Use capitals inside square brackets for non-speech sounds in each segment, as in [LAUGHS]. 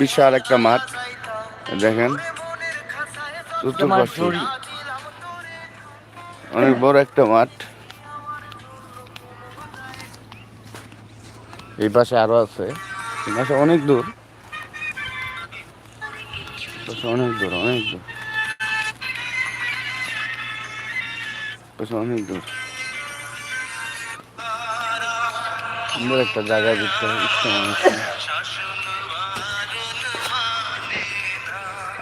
বিশাল একটা মাঠ। দেখেন চতুর্পাশে। অনেক বড় একটা মাঠ। এই পাশে আরও আছে। এই পাশে অনেক দূর। অনেক দূর অনেক দূর। পাশে অনেক দূর। সুন্দর একটা জায়গা দিতে ইচ্ছা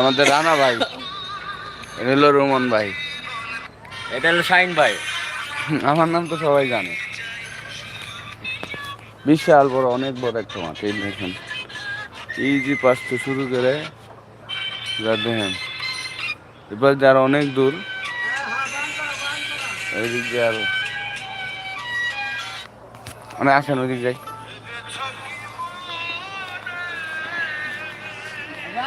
আমাদের রানা ভাই। এটা হলো রোমন ভাই। এটা হলো শাইন ভাই। আমার নাম তো সবাই জানে। বিশাল বড় অনেক বড় একটা মাঠ এই দেখেন। যে পাশ থেকে শুরু করে যা দেখেন। এবার যার অনেক দূর ওইদিক দিয়ে আরও মানে আসেন ওইদিক যাই। ওই যে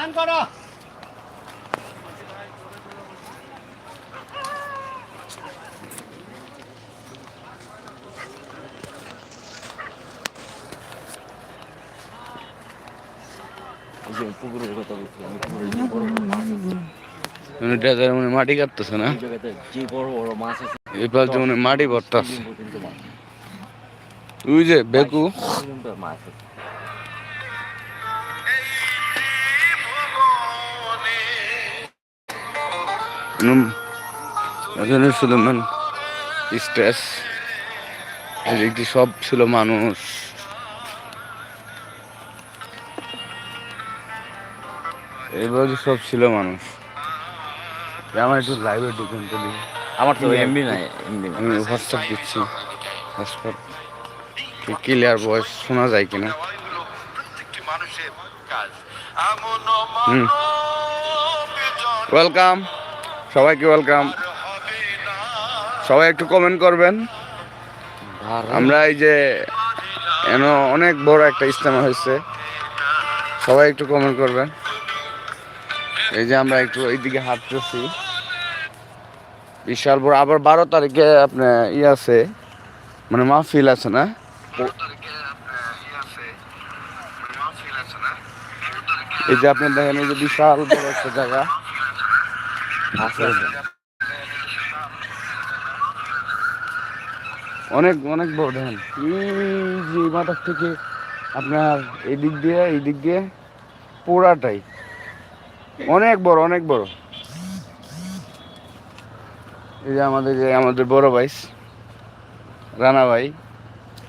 পুকুরের কথা বলছি আমি পুকুরের যে বড় মানে মাটি কাটতেছে না? যে বড় বড় মাছ আছে এবার যে মানে মাটি ভরতাছে। ওই যে বেকু। মাছ আছে। এখানে সুলেমান স্ট্রেস এদিকটি সব ছিল মানুষ। এবার সব ছিল মানুষ। আমার একটু লাইভে ঢুকুন তো। আমার তো এমবি নাই এমবি আমি হোয়াটসঅ্যাপ দিচ্ছি। হটস্পট ক্লিয়ার ভয়েস শোনা যায় কিনা? হুম। ওয়েলকাম সবাইকে ওয়েলকাম সবাই একটু কমেন্ট করবেন। আমরা এই যে এন অনেক বড় একটা ইজতেমা হয়েছে। সবাই একটু কমেন্ট করবেন। এই যে আমরা একটু এইদিকে হাঁটতেছি। বিশাল বড় আবার বারো তারিখে আপনার ই আছে মানে মাহফিল আছে না? এই যে আপনি দেখেন এই যে বিশাল বড় একটা জায়গা। অনেক অনেক বড় দেখেন। এই যে মাথার থেকে আপনার এই দিক দিয়ে এই দিক দিয়ে পোড়াটাই অনেক বড় অনেক বড়। এই যে আমাদের যে আমাদের বড় ভাই রানা ভাই।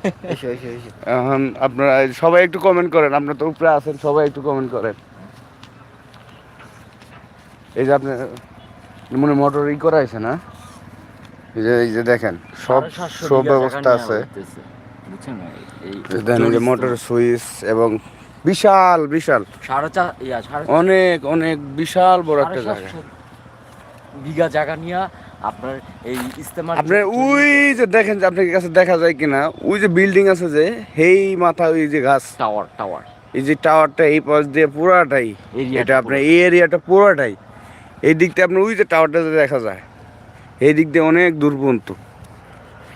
[LAUGHS] এসো এসো এসো। এখন আপনারা সবাই একটু কমেন্ট করেন আপনারা তো উপরে আছেন সবাই একটু কমেন্ট করেন। এই যে আপনি মনে মোটর ই করা আছে না? এই যে এই যে দেখেন সব সব ব্যবস্থা আছে। বুঝছেন এই- মোটর সুইচ এবং বিশাল বিশাল। সাড়ে চার অনেক অনেক বিশাল বড় একটা জায়গা। বিঘা জায়গা নিয়ে আপনার এই ইস্তেমার আপনার ওই যে দেখেন যে আপনার কাছে দেখা যায় কিনা ওই যে বিল্ডিং আছে যে হেই মাথা ওই যে গাছ টাওয়ার টাওয়ার এই যে টাওয়ারটা এই পাশ দিয়ে পুরাটাই এটা আপনার এই এরিয়াটা পুরাটাই। এই দিকটা আপনার ওই যে টাওয়ারটা দেখা যায় এই দিক দিয়ে অনেক দূর পর্যন্ত।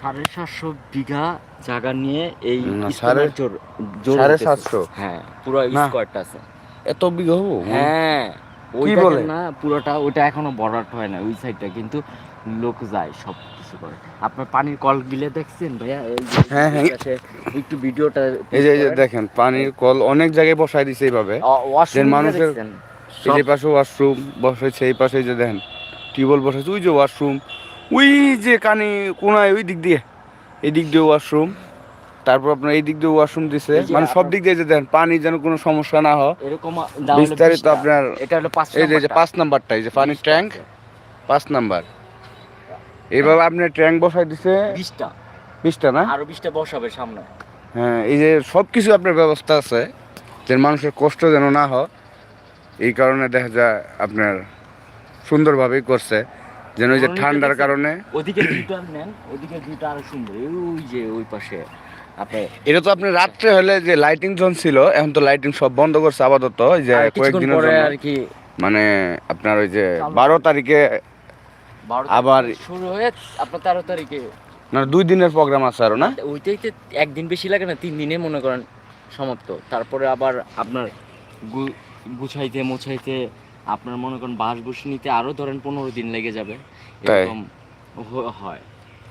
সাড়ে সাতশো বিঘা জায়গা নিয়ে এই সাড়ে- সাতশো? হ্যাঁ পুরো স্কোয়ারটা আছে। এত বিঘা হ্যাঁ কি বলে? না পুরোটা ওইটা এখনও হয় না ওই সাইডটা কিন্তু লোক যায় সব কিছু করে। আপনার পানির কল গিলে দেখছেন ভাইয়া? হ্যাঁ, হ্যাঁ। একটু ভিডিওটা এই যে দেখেন পানির কল অনেক জায়গায় বসাই দিছে এইভাবে। ওয়াশরুম মানুষের- এই পাশে ওয়াশরুম বসাইছে এই পাশে যে দেখেন টিউবওয়েল বসাইছে ওই যে ওয়াশরুম ওই যে কানে কোনায় ওই দিক দিয়ে। এই দিক দিয়ে ওয়াশরুম তারপর আপনার এই দিক দিয়ে ওয়াশরুম দিছে মানে সব দিক দিয়ে যে দেখেন পানি যেন কোনো সমস্যা না হয়। এরকম বিস্তারিত আপনার এটা হলো পাঁচ এই যে এই যে পাঁচ নাম্বারটা এই যে পানির ট্যাঙ্ক পাঁচ নাম্বার। এইভাবে আপনি ট্যাঙ্ক বসাই দিছে। বিশটা। বিশটা না? আরও বিশটা বসাবে সামনে। হ্যাঁ এই যে সব কিছু আপনার ব্যবস্থা আছে যে মানুষের কষ্ট যেন না হয়। এই কারণে দেখা যায় আপনার সুন্দরভাবেই করছে। যেন ওই যে ঠান্ডার কারণে। ওদিকে ভিউটা নেন ওদিকে ভিউটা আরও সুন্দর। ওই যে ওই পাশে এটা তো আপনি রাত্রে হলে যে লাইটিং জোন ছিল এখন তো লাইটিং সব বন্ধ করছে আপাতত ওই যে কয়েকদিনের পরে আর কি মানে আপনার ওই যে বারো তারিখে আবার- শুরু হয়ে আপনার তেরো তারিখে। না দুই দিনের প্রোগ্রাম আছে আরও না? ওইটাইতে একদিন বেশি লাগে না তিন দিনে মনে করেন সমাপ্ত। তারপরে আবার আপনার গুছাইতে মোছাইতে আপনার মনে করেন বাঁশ বসে নিতে আরও ধরেন পনেরো দিন লেগে যাবে? এরকম হয়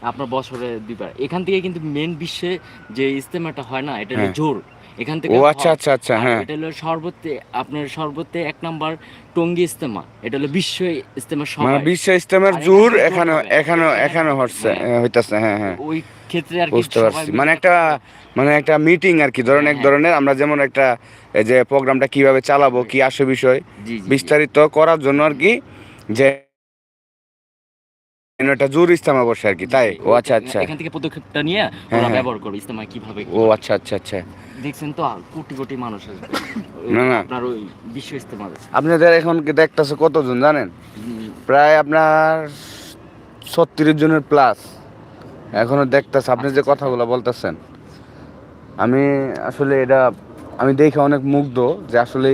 আপনার বছরে দুইবার এখান থেকে কিন্তু মেন বিশ্বে যে ইস্তেমাটা হয় না এটা হ্যাঁ। জোর এখান থেকে ও আচ্ছা আচ্ছা আচ্ছা হ্যাঁ এটা হলো সর্বত্রে আপনার সর্বত্রে এক নাম্বার টঙ্গী ইস্তেমা এটা হলো বিশ্ব ইস্তেমা মানে বিশ্ব ইস্তেমের জোর এখানে এখানে জোর এখানে হচ্ছে হ্যাঁ। হইতাছে হ্যাঁ হ্যাঁ ওই ক্ষেত্রে আর বুঝতে পারছি মানে একটা মানে একটা মিটিং আর কি ধরেন এক হ্যাঁ। ধরনের আমরা যেমন একটা যে প্রোগ্রামটা কীভাবে চালাবো কি আসে বিষয়। বিস্তারিত করার জন্য আর কি যে একটা জোর ইস্তেমা বসে আর কি তাই? ও আচ্ছা আচ্ছা। এখান থেকে পদক্ষেপটা নিয়ে হ্যাঁ, ওরা হ্যাঁ। ব্যবহার করবে ইস্তেমা কীভাবে ও আচ্ছা আচ্ছা আচ্ছা। দেখছেন তো কোটি কোটি মানুষ আসবে। না, না। আপনার ওই বিশ্ব ইস্তেমা আপনাদের এখন কি দেখতেছে কতজন জানেন? প্রায় আপনার ছত্রিশ জনের প্লাস এখনও দেখতেছে আপনি যে কথাগুলো বলতেছেন আমি আসলে এটা আমি দেখে অনেক মুগ্ধ যে আসলে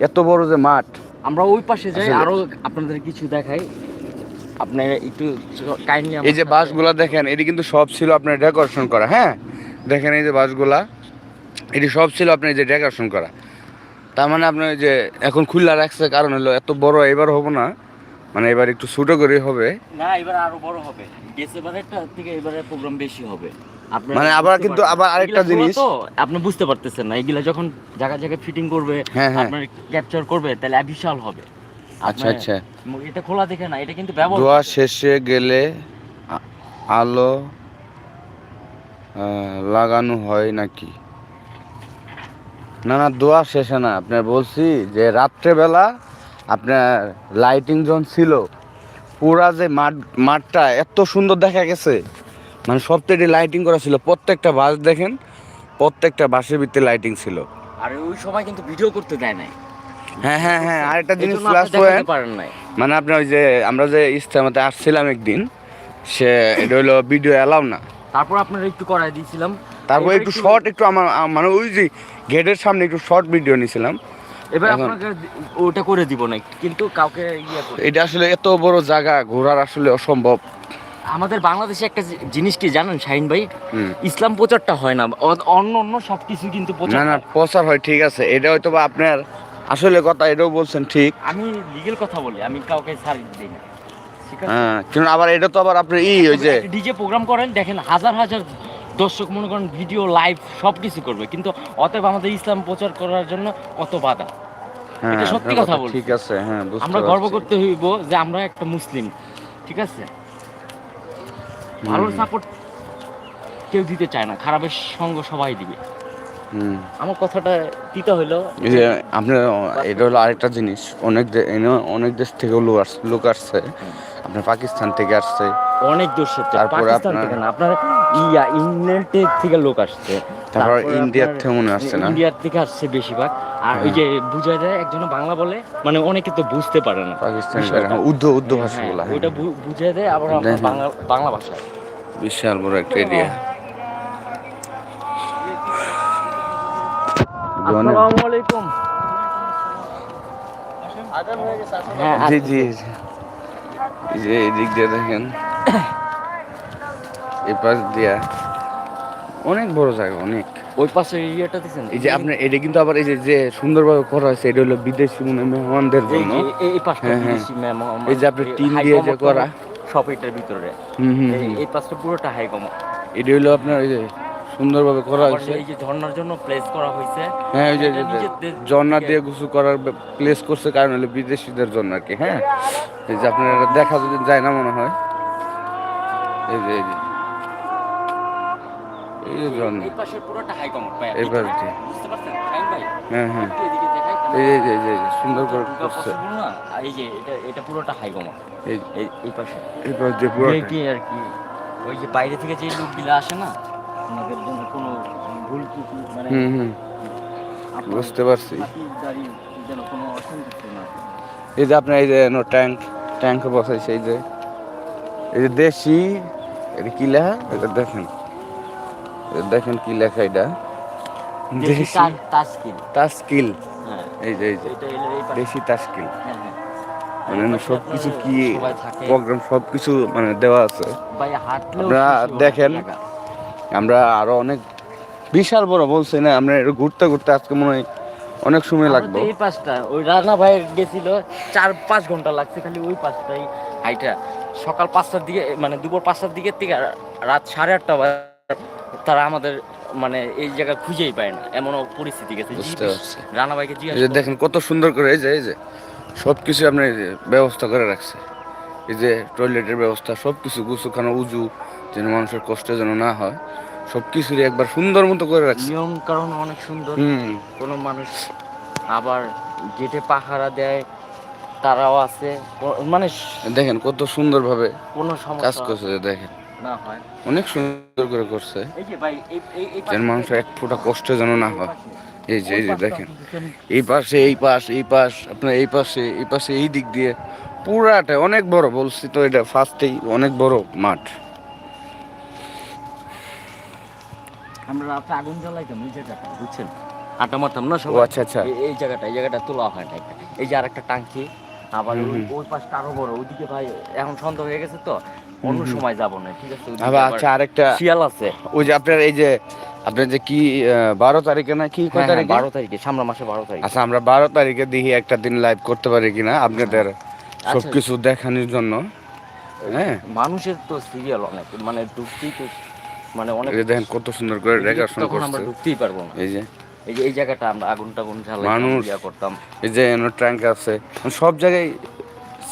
এত বড় যে মাঠ। আমরা ওই পাশে যাই আরও আপনাদের কিছু দেখাই। আপনি একটু কাইন্ডলি এই যে বাসগুলা দেখেন এটি কিন্তু সব ছিল আপনার ডেকোরেশন করা হ্যাঁ? দেখেন এই যে বাসগুলা এটি সব ছিল আপনার যে ডেকোরেশন করা। তার মানে আপনার যে এখন খুল্লা রাখছে কারণ হলো এত বড় এবার হব না। মানে এবার একটু ছোটো করে হবে। না এবার আরও বড় হবে। ডিসেম্বরেরটা থেকে এবারে প্রোগ্রাম বেশি হবে। আপনারা মানে আবার কিন্তু আবার আরেকটা জিনিস- আপনি বুঝতে পারতেছেন না। এগুলা যখন জায়গা জায়গায় ফিটিং করবে হ্যাঁ, হ্যাঁ। আপনার ক্যাপচার করবে তাহলে বিশাল হবে। আচ্ছা আচ্ছা। এটা খোলা দেখে না এটা কিন্তু ব্যবহার দোয়া শেষে গেলে আলো লাগানো হয় নাকি? না না দোয়া শেষে না। আপনার বলছি যে রাত্রেবেলা আপনার লাইটিং যখন ছিল পুরা যে মাঠ মাঠটা এত সুন্দর দেখা গেছে। মানে সবটাই লাইটিং করা ছিল। প্রত্যেকটা বাস দেখেন প্রত্যেকটা বাসের ভিতরে লাইটিং ছিল। আর ওই সময় কিন্তু ভিডিও করতে দেয় নাই। হ্যাঁ হ্যাঁ হ্যাঁ আরেকটা জিনিস প্লাস নাই। মানে আপনার ওই যে আমরা যে ইস্তেমাতে আসছিলাম একদিন সে এটা হলো ভিডিও এলাও না। তারপর আপনারা একটু করাই দিয়েছিলাম তারপর একটু শর্ট একটু আমার মানে ওই যে গেটের সামনে একটু শর্ট ভিডিও নিয়েছিলাম এবার আপনাকে ওটা করে দিব না কিন্তু কাউকে ইয়ে এটা আসলে এত বড় জায়গা ঘোরার আসলে অসম্ভব। আমাদের বাংলাদেশে একটা জিনিস কি জানেন শাহিন ভাই? ইসলাম প্রচারটা হয় না অন্য অন্য সবকিছু কিন্তু প্রচার না না হয়। প্রচার হয় ঠিক আছে। এটা হয়তো বা আপনার আসলে কথা এটাও বলছেন ঠিক। আমি লিগেল কথা বলি আমি কাউকে সার্ভিস দিই না। ঠিক আছে? হ্যাঁ কিন্তু আবার এটা তো আবার আপনার ই ওই যে ডিজে প্রোগ্রাম করেন দেখেন হাজার হাজার দর্শক মনে করেন ভিডিও লাইভ সব কিছু করবে কিন্তু অতএব আমাদের ইসলাম প্রচার করার জন্য কত বাধা? হ্যাঁ এটা সত্যি কথা বলছি। ঠিক আছে হ্যাঁ আমরা গর্ব করতে হইব যে আমরা একটা মুসলিম ঠিক আছে? ভালো সাপোর্ট কেউ দিতে চায় না খারাপের সঙ্গ সবাই দিবে। আমার কথাটা দিতে হইল। যে আপনার এটা হলো আরেকটা জিনিস। অনেক অনেক দেশ থেকেও লোক আসছে লোক আসছে। আপনার পাকিস্তান থেকে আসছে। অনেক দেশ থেকে। তারপরে পাকিস্তান আপনার- থেকে আপনার ইয়া ইংল্যান্ডের থেকে লোক আসছে। তারপর ইন্ডিয়ার থেকে মনে আসছে না? ইন্ডিয়ার থেকে আসছে বেশিরভাগ। আর ওই হ্যাঁ। যে বুঝায় দেয় একজন বাংলা বলে মানে অনেকে তো বুঝতে পারে না। পাকিস্তানি। উর্দু উর্দু হ্যাঁ, ভাষাগুলো। ওইটা বু- বুঝিয়ে দেয় আবার বাংলা বাংলা ভাষায়। বিশাল বড় একটা এরিয়া আসসালামু আলাইকুম। হ্যাঁ জি জি এই যে এদিক দিয়ে দেখেন। এই পাশ দিয়া। অনেক বড় জায়গা অনেক। ওই পাশে ইয়েটা দিছেন? এই যে আপনার এটা কিন্তু আবার এই যে যে সুন্দরভাবে করা হয়েছে এটা হলো বিদেশি মনে মেহমানদের জন্য। যে- এই- পাশটা হ্যাঁ, হ্যাঁ। বিদেশি ম্যাম এই যে আপনার টিন দিয়ে যে করা। সব এটার ভিতরে। হুম হুম এই- এই পাশটা পুরোটা হাই কম এটা হলো আপনার ওই যে সুন্দরভাবে করা হয়েছে। এই যে ঝর্ণার জন্য প্লেস করা হয়েছে। হ্যাঁ ওই যে ঝর্ণা দিয়ে গোসল করার প্লেস করছে কারণ হলো বিদেশিদের জন্য আর কি হ্যাঁ? এই যে আপনার দেখা যদি যায় না মনে হয়। এই যে এই যে। এই ঝর্ণা। ভাই। হ্যাঁ হ্যাঁ? এই যে এই যে সুন্দর করে করছে। এই যে এটা এটা পুরোটা হাই কম এই এই পাশে। এই পাশ পুরো কি আর কি। ওই যে বাইরে থেকে যে লোকগুলো আসে না ওনাদের জন্য কোনো ভুল কি মানে বুঝতে পারছি। যেন কোনো অসন্তুষ্ট না। এই যে আপনার এই যে ট্যাঙ্ক ট্যাঙ্ক বসাইছে এই যে। এই যে দেশি এটা কি লেখা? এটা দেখেন। দেখেন কি লেখা এটা। তাস্কিল। হ্যাঁ। এই যে এই যে। দেশি তাস্কিল। হ্যাঁ হ্যাঁ। মানে সব কিছু কি প্রোগ্রাম সব কিছু মানে দেওয়া আছে। আপনারা দেখেন। আমরা আরও অনেক বিশাল বড় বলছি না আমরা একটু ঘুরতে ঘুরতে আজকে মনে হয় অনেক সময় লাগবে। এই পাশটা ওই রানা ভাই গেছিল চার পাঁচ ঘণ্টা লাগছে খালি ওই পাশটাই হাইটা। সকাল পাঁচটার দিকে মানে দুপুর পাঁচটার দিকের থেকে রাত সাড়ে আটটা তারা আমাদের মানে এই জায়গা খুঁজেই পায় না এমন পরিস্থিতি গেছে। রানা ভাইকে জিজ্ঞাসা দেখেন কত সুন্দর করে এই যে এই যে সব কিছু আপনি ব্যবস্থা করে রাখছে। এই যে টয়লেটের ব্যবস্থা সব কিছু গুছুখানো উজু যেন মানুষের কষ্ট যেন না হয় সব কিছুরই একবার সুন্দর মতো করে রাখছে। নিয়ম কারণ অনেক সুন্দর। কোনো মানুষ আবার গেটে পাহারা দেয় তারাও আছে। মানে দেখেন কত সুন্দর ভাবে কোনো কাজ করছে দেখেন। না হয়। অনেক সুন্দর করে করছে। যেন মানুষের এক ফোঁটা কষ্ট যেন না হয়। এই যে এই যে দেখেন। এই পাশে এই পাশ এই পাশ আপনার এই পাশে এই পাশে এই দিক দিয়ে। পুরাটা অনেক বড় বলছি তো এটা ফার্স্টেই অনেক বড় মাঠ। আমরা রাতে আগুন জ্বালাইতাম এই জায়গাটা বুঝছেন? আটা মারতাম না ও সবাই আচ্ছা আচ্ছা। এই- জায়গাটা এই জায়গাটা তোলা হয় না এই যে আরেকটা টাঙ্কি আবার ওই- পাশটা আরও বড় ওইদিকে ভাই এখন সন্ধ্যা হয়ে গেছে তো অন্য সময় যাব না ঠিক আছে? আবার আবার আচ্ছা আরেকটা শিয়াল আছে। ওই যে আপনার এই যে আপনার যে কি বারো তারিখে না কি কয় হ্যাঁ, হ্যাঁ, তারিখে? বারো তারিখে সামনে মাসে বারো তারিখ। আচ্ছা আমরা বারো তারিখে দেখি একটা দিন লাইভ করতে পারি কিনা আপনাদের আচ্ছা। সবকিছু দেখানোর জন্য। হ্যাঁ। মানুষের তো সিরিয়াল অনেক মানে ঢুকতেই তো মানে অনেক দেখেন কত সুন্দর করে দেখাশোনা তখন আমরা ঢুকতেই পারব না। এই যে। এই যে এই জায়গাটা আমরা আগুন টাগুন জ্বালাইতাম মানুষ- করতাম। এই যে ট্যাঙ্ক আছে সব জায়গায়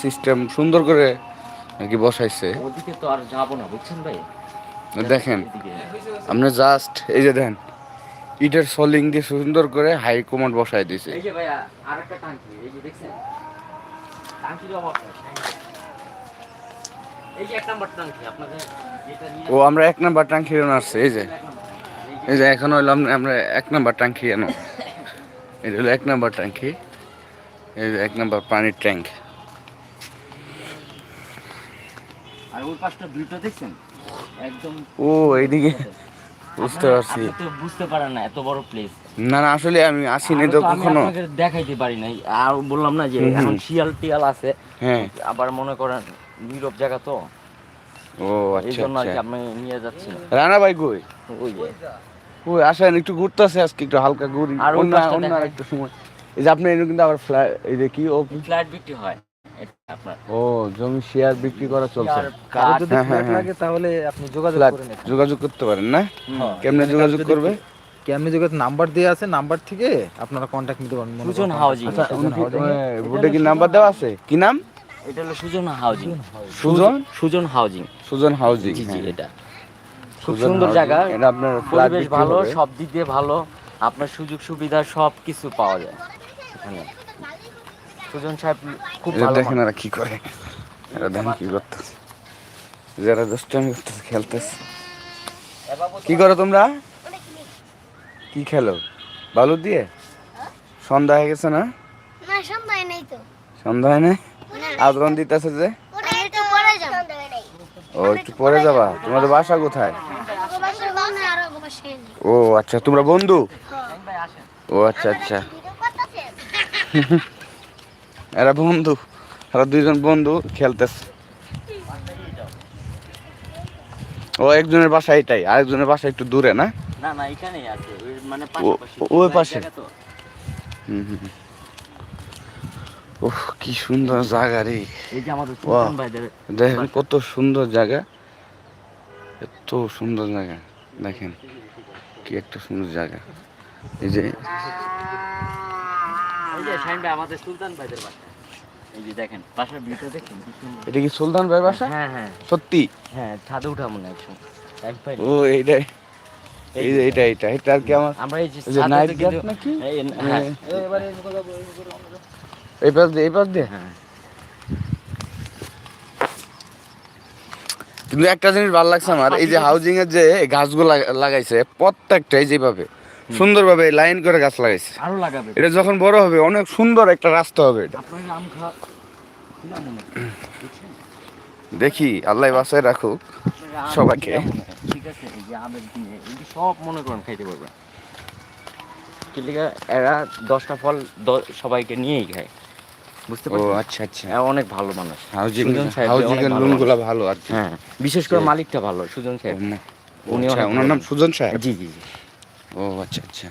সিস্টেম সুন্দর করে আর কি বসাইছে। ওদিকে তো আর যাব না বুঝছেন ভাই? দেখেন আপনি জাস্ট এই যে দেখেন ইটের সলিং দিয়ে সুন্দর করে হাই কমান্ড বসাই দিয়েছে। এই যে ভাইয়া আরেকটা টাঙ্কি এই যে দেখছেন? টাঙ্কির অভাব ও আমরা এক নাম্বার ট্যাঙ্কি আসছে এই যে। এই যে এখন হইল আমরা- এক নাম্বার ট্যাঙ্কি এনো এটা হলো এক নাম্বার ট্যাঙ্কি এই যে এক নাম্বার পানির ট্যাঙ্ক। আর ওই পাশটা ভিউটা দেখছেন? একদম ও এইদিকে বুঝতে পারছি। বুঝতে পারেন না এত বড় প্লেস না না আসলে আমি আসিনি তো কখনো। দেখাইতে পারি নাই। আর বললাম না যে। এখন শিয়াল টিয়াল আছে। হ্যাঁ। আবার মনে করেন নীরব জায়গা তো। ও আচ্ছা আচ্ছা। আমি নিয়ে যাচ্ছি রানা ভাই কই? ওই যে। ওই আসেন একটু ঘুরতেছে আজকে একটু হালকা ঘুরি। আর অন্য অন্য। একটু সময়। এই যে আপনি কিন্তু আবার ফ্ল্যাট এই যে কি ও ফ্ল্যাট বিক্রি হয় ও জমি শেয়ার বিক্রি করা চলছে। কাঠ- যদি হ্যাঁ, ফ্ল্যাট হ্যাঁ, লাগে তাহলে আপনি যোগাযোগ যোগাযোগ করতে পারেন না? কেমনে যোগাযোগ করবে? কেমনি যোগাযোগ নাম্বার দেওয়া আছে নাম্বার থেকে আপনারা কন্ট্যাক্ট নিতে পারেন সুজন housing। আচ্ছা বোর্ডে কি নাম্বার দেওয়া আছে? কি নাম? এটা হলো Sujan housing. Sujan Sujan? Housing. Sujan housing জি জি হ্যাঁ। এটা। খুব সুন্দর জায়গা। এটা আপনার পরিবেশ ভালো সব দিক দিয়ে ভালো। আপনার সুযোগ সুবিধা সব কিছু পাওয়া যায় এখানে। সুজন সাহেব খুব ভালো দেখেন। কি করে। এরা দেখেন কি করতেছে। যারা দুষ্টামি করতেছে খেলতেছে। কি করো তোমরা? কি খেলো? বালু দিয়ে? সন্ধ্যা হয়ে গেছে না? না সন্ধ্যায় নেই তো। সন্ধ্যা হয় না আদরণ দিতেছে যে? ও একটু পরে যাবা। তোমাদের বাসা কোথায় বাসা ওখানে আর বাসা নেই ও আচ্ছা তোমরা বন্ধু? ও আচ্ছা আচ্ছা। এরা বন্ধু এরা দুইজন বন্ধু খেলতেছে। ও একজনের বাসা এটাই আরেকজনের বাসা একটু দূরে না? না না এখানেই আছে। মানে ওই পাশে? হুম হুম। উফ কি সুন্দর জায়গা রে। এই আমাদের দেখেন কত সুন্দর জায়গা। এত সুন্দর জায়গা। দেখেন কি একটা সুন্দর জায়গা। এই যে এই যে শাহিন ভাই আমাদের সুলতান ভাইদের বাসা। এই যে দেখেন বাসার ভিতরে দেখেন এটা কি সুলতান ভাই বাসা? হ্যাঁ হ্যাঁ। সত্যি? হ্যাঁ ছাদে উঠা মনে হয় ও এইটাই। এই যে এটা এটা এটা আর কি আমার? এই যে নাইট নাকি? এই- পাশ দিয়ে এই পাশ দিয়ে। হ্যাঁ। কিন্তু একটা জিনিস ভালো লাগছে আমার এই যে হাউজিং এর যে গাছগুলো লাগা- লাগাইছে প্রত্যেকটাই যেভাবে সুন্দরভাবে লাইন করে গাছ লাগাইছে। আরও লাগাবে। এটা যখন বড় হবে অনেক সুন্দর একটা রাস্তা হবে এটা? দেখি আল্লাহ বাসায় রাখুক সবাইকে। ঠিক আছে এই যে আমের দিনে এই সব মনে করেন খাইতে পারবে এরা দশটা ফল সবাইকে নিয়েই খায়। বুঝতে ও পারছেন? আচ্ছা আচ্ছা। এরা অনেক ভালো মানুষ। হাউজিং সুজন সাহেব হাউজিং এর ভালো আর হ্যাঁ বিশেষ করে মালিকটা ভালো সুজন সাহেব। উনি আচ্ছা, ওনার নাম সুজন সাহেব? জি জি জি। ও আচ্ছা আচ্ছা।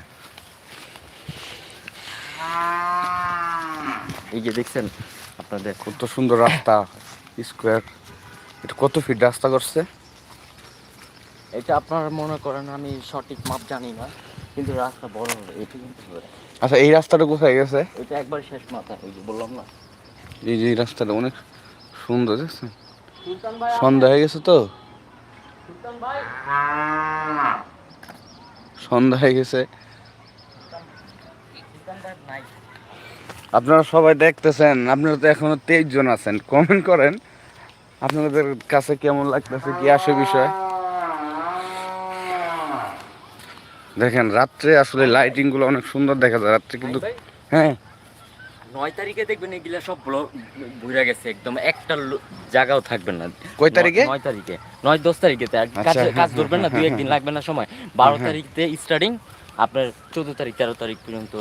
এই যে দেখছেন আপনাদের কত সুন্দর রাস্তা স্কোয়ার। এটা কত ফিট রাস্তা করছে? এটা আপনারা মনে করেন আমি সঠিক মাপ জানি না কিন্তু রাস্তা বড় হবে এটা কিন্তু। আচ্ছা এই রাস্তাটা কোথায় গেছে? এটা একবার শেষ মাথা ওই যে বললাম না। এই যে এই রাস্তাটা অনেক সুন্দর দেখছেন? সন্ধ্যা হয়ে গেছে তো? সন্ধ্যা হয়ে গেছে। আপনারা সবাই দেখতেছেন আপনারা তো এখনও তেইশ জন আছেন কমেন্ট করেন। আপনাদের কাছে কেমন লাগতেছে কি আসে বিষয়? দেখেন রাত্রে আসলে লাইটিংগুলো অনেক সুন্দর দেখা যায়। রাত্রে কিন্তু হ্যাঁ। নয় তারিখে দেখবেন এগুলা সব বুঝা গেছে একদম। একটা জায়গাও থাকবে না। কয় তারিখে? নয় তারিখে। নয় দশ তারিখে কাজ আচ্ছা, কাজ হ্যাঁ, ধরবেন না হ্যাঁ, দুই হ্যাঁ, একদিন লাগবে না সময়। বারো হ্যাঁ। তারিখতে স্টার্টিং আপনার চোদ্দ তারিখ তেরো তারিখ পর্যন্ত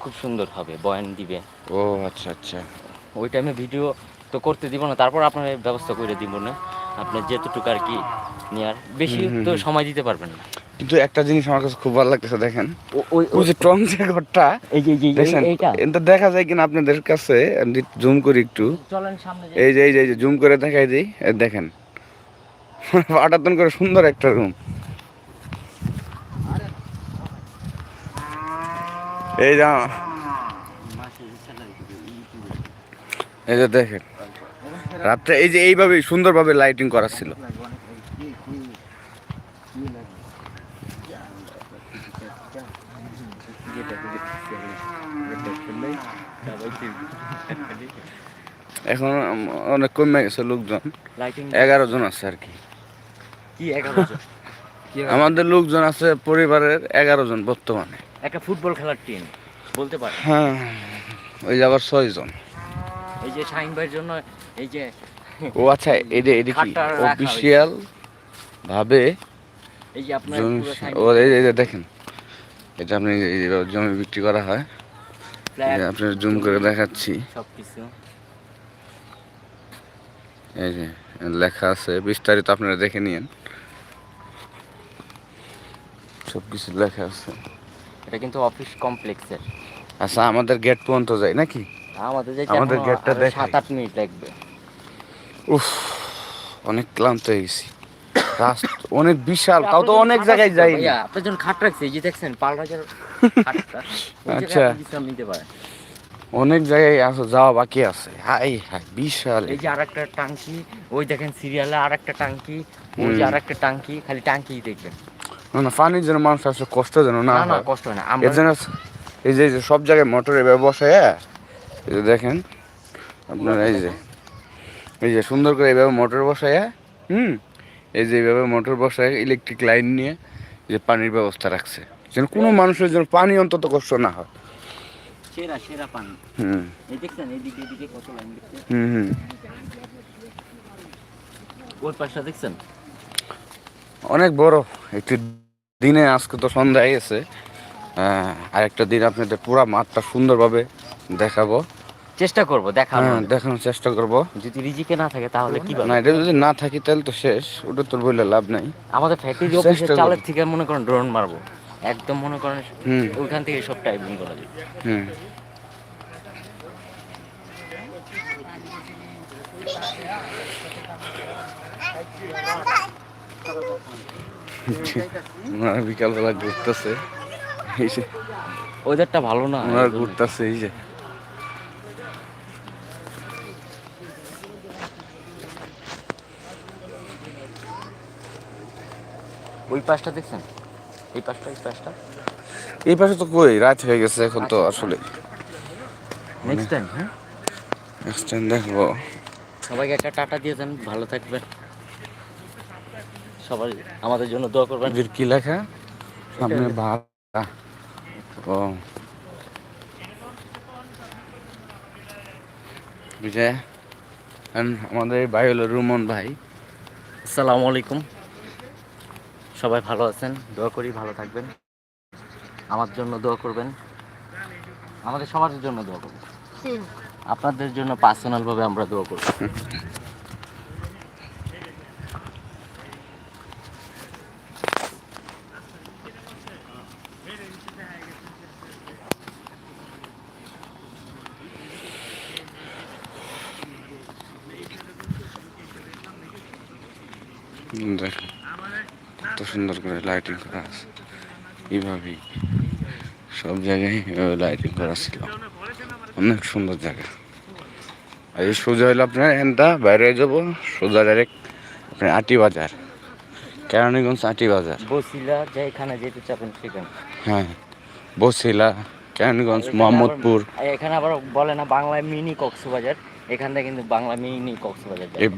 খুব সুন্দর হবে বয়ান দিবে। ও আচ্ছা আচ্ছা। ওই টাইমে ভিডিও তো করতে দিব না তারপর আপনার ব্যবস্থা করে দিব না। আপনি যেতটুকু আর কি নেওয়ার বেশি তো সময় দিতে পারবেন না। কিন্তু একটা জিনিস আমার কাছে খুব ভালো লাগতেছে দেখেন। ওই ওই যে টং যে ঘরটা এই যে এই যে এই- এটা দেখা যায় কিনা আপনাদের কাছে জুম করি একটু। চলেন সামনে যাই। এই যে এই যে এই যে জুম করে দেখাই দিই এই দেখেন। [LAUGHS] আটাতন করে সুন্দর একটা রুম এই যা এই যে দেখেন। রাত্রে এই যে এইভাবে সুন্দরভাবে লাইটিং করা ছিল। এখন অনেক কমে গেছে লোকজন। এগারো জন আছে আর কি। কি আমাদের লোকজন আছে পরিবারের এগারো জন বর্তমানে। একটা ফুটবল খেলার টিম বলতে পারে হ্যাঁ ওই যে আবার ছয় জন। এই যে শাহিন ভাইয়ের জন্য এই যে ও আচ্ছা এই যে এটা কি। অফিসিয়াল ভাবে এই যে আপনার ও এই যে- দেখেন। এটা আপনি জমি বিক্রি করা হয়। আপনার জুম করে দেখাচ্ছি। এই যে লেখা আছে বিস্তারিত আপনারা দেখে নিন সব কিছু লেখা আছে। এটা কিন্তু অফিস কমপ্লেক্সের। আচ্ছা আমাদের গেট পর্যন্ত যায় নাকি? আমাদের যে আমাদের গেটটা। সাত আট মিনিট লাগবে। উফ অনেক ক্লান্ত হয়ে গেছি। রাস্তা [LAUGHS] অনেক বিশাল তাও তো অনেক জায়গায় যাই ভাইয়া খাট রাখছে এই যে দেখছেন পালরাজার [LAUGHS] খাটটা আচ্ছা। বিশ্রাম নিতে পারেন। অনেক জায়গায় আছে যাওয়া বাকি আছে। হাই হাই বিশাল। এই যে আরেকটা টাঙ্কি ওই দেখেন সিরিয়ালে আরেকটা টাঙ্কি ওই যে আরেকটা টাঙ্কি খালি টাঙ্কি দেখবেন। না না পানির জন্য মানুষ আসলে কষ্ট যেন না না কষ্ট হয় না। আমরা এই যে সব জায়গায় মোটরের ব্যবসা এই যে দেখেন আপনার এই যে এই যে সুন্দর করে এইভাবে মোটর বসায় হুম এই যে এইভাবে মোটর বসায় ইলেকট্রিক লাইন নিয়ে যে পানির ব্যবস্থা রাখছে। যেন কোনো মানুষের জন্য পানি অন্তত কষ্ট না হয়। সেরা সেরা পানি। হুম। এই দেখছেন এইদিকে এইদিকে কত লাইন হুম হুম। পাশটা দেখছেন? অনেক বড়। একটি দিনে আজকে তো সন্ধ্যা গেছে আহ, আরেকটা দিন আপনাদের পুরা মাঠটা সুন্দরভাবে দেখাবো। চেষ্টা করব দেখানো হ্যাঁ দেখানোর চেষ্টা করব। যদি রিজিকে না থাকে তাহলে কি না এটা যদি না থাকি তাহলে তো শেষ ওটা তোর বললে লাভ নাই। আমাদের ফ্যাক্টরি অফিসের চালের থেকে মনে করেন ড্রোন মারবো। একদম মনে করেন ওইখান থেকে সব টাইপিং করা যায়। হুম। ওনারা বিকালবেলা ঘুরতেছে। ওয়েদারটা ভালো না ওনারা ঘুরতেছে এই যে। ওই পাশটা দেখছেন? এই পাশটা এই পাশটা? এই পাশে তো কই? রাত হয়ে গেছে এখন তো আসলে নেক্সট টাইম হ্যাঁ? নেক্সট টাইম দেখব। সবাইকে একটা টাটা দিয়ে দেন ভালো থাকবেন। সবাই আমাদের জন্য দোয়া করবেন। কি লেখা? সামনে ভাড়া ও। বুঝে আমাদের ভাই হলো রুমন ভাই। আসসালামু আলাইকুম। সবাই ভালো আছেন, দোয়া করি ভালো থাকবেন। আমার জন্য দোয়া করবেন। আমাদের সবার জন্য দোয়া করবেন। আপনাদের জন্য পার্সোনাল ভাবে আমরা দোয়া করব। দেখো। সুন্দর করে লাইটিং করা আছে। এইভাবেই সব জায়গায় লাইটিং করা ছিল। অনেক সুন্দর জায়গা। আর এই সোজা হইল আপনার এনটা বাইরে যাব সোজা ডাইরেক্ট আপনার আটি বাজার। কেরানীগঞ্জ আটি বাজার। বসিলা যেখানে যেতে চাবেন সেখানে। হ্যাঁ বসিলা কেরানীগঞ্জ মোহাম্মদপুর। এখানে আবার বলে না বাংলায় মিনি কক্সবাজার। এখানটা কিন্তু বাংলা মিনি কক্সবাজার যায়। এই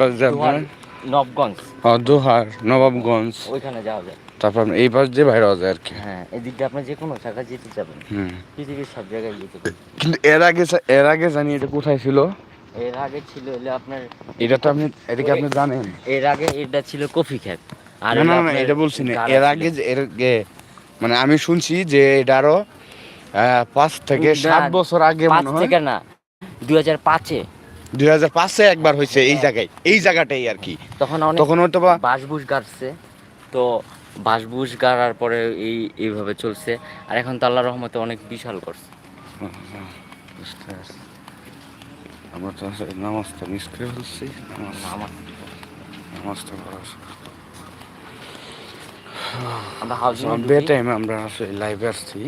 নবগঞ্জ। হ্যাঁ, দোহার নবাবগঞ্জ। ওইখানে যাওয়া যায়। তারপর আপনার এই পাশ দিয়ে বাইরে যায় আর কি। হ্যাঁ এদিক দিয়ে আপনি যে কোনো জায়গায় যেতে যাবেন। পৃথিবীর সব জায়গায় যেতে পারেন কিন্তু এর আগে এর আগে জানি এটা কোথায় ছিল। এর আগে ছিল হলে আপনার এটা তো আপনি এটাকে আপনি জানেন? এর আগে এটা ছিল কফি খ্যাত আর না না এটা বলছি না। এর আগে যে এর মানে আমি শুনছি যে এটা আরও পাঁচ থেকে সাত বছর আগে মনে হয়। থেকে না দুই হাজার পাঁচে। দুই হাজার পাঁচে একবার হয়েছে এই জায়গায়। এই জায়গাটাই আর কি। তখন অনেক তখন হয়তো বা বাঁশবুশ গাড়ছে। তো বাঁশবুশ গাড়ার পরে এই এইভাবে চলছে। আর এখন তো আল্লাহ রহমতে অনেক বিশাল করছে। আমরা তো নামাজটা মিস করে ফেলছি। নামাজটা আমরা হাউজিং বে টাইমে আমরা লাইভে আসছি।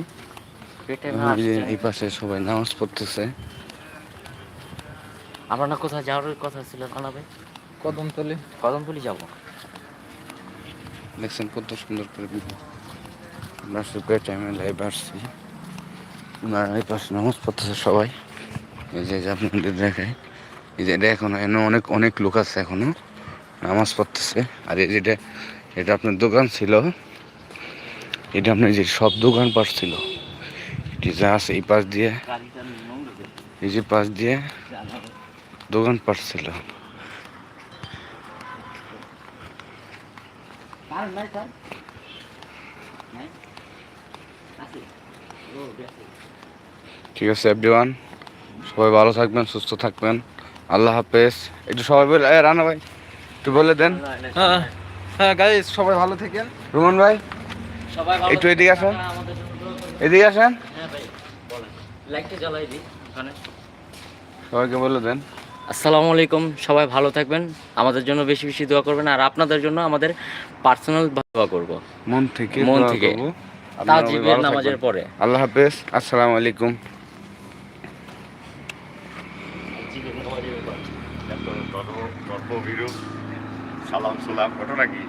এই পাশে সবাই নামাজ পড়তেছে। আমরা না কোথাও যাওয়ার কথা ছিল না ভাই কদমতলি। কদমতলি যাব। দেখছেন কত সুন্দর করে আমরা বে টাইমে লাইভে আসছি। ওনারা এই পাশে নামাজ পড়তেছে সবাই। এই যে যে আপনাদের দেখায় এই যে এটা এখনও এনে অনেক অনেক লোক আছে এখনও। নামাজ পড়তেছে। আর এই যেটা এটা আপনার দোকান ছিল। এটা আপনার যে সব দোকান পাশ ছিল। এটি যা আছে এই পাশ দিয়ে। গাড়িটা নোংরা করে এই যে পাশ দিয়ে। দোকান পাশ ছিল কার নাই কার নাই আছে। ও দেখো। ঠিক আছে এভরিওয়ান সবাই ভালো থাকবেন সুস্থ থাকবেন। আল্লাহ হাফেজ। একটু সবাই বলে এ, রানা ভাই একটু বলে দেন। হ্যাঁ হ্যাঁ সবাই ভালো থাকেন। রুমন ভাই সবাই ভালো একটু এদিকে আসুন। এদিকে আসেন। হ্যাঁ ভাই বলেন। লাইটটা জ্বালাই দিই ওখানে। সবাইকে বলে দেন। আসসালামু আলাইকুম সবাই ভালো থাকবেন। আমাদের জন্য বেশি বেশি দোয়া করবেন আর আপনাদের জন্য আমাদের পার্সোনাল দোয়া করব। মন থেকে মন থেকে। তাজিবের নামাজের পরে। আল্লাহ হাফেজ আসসালামু আলাইকুম। সালাম সালাম ঘটনা কি?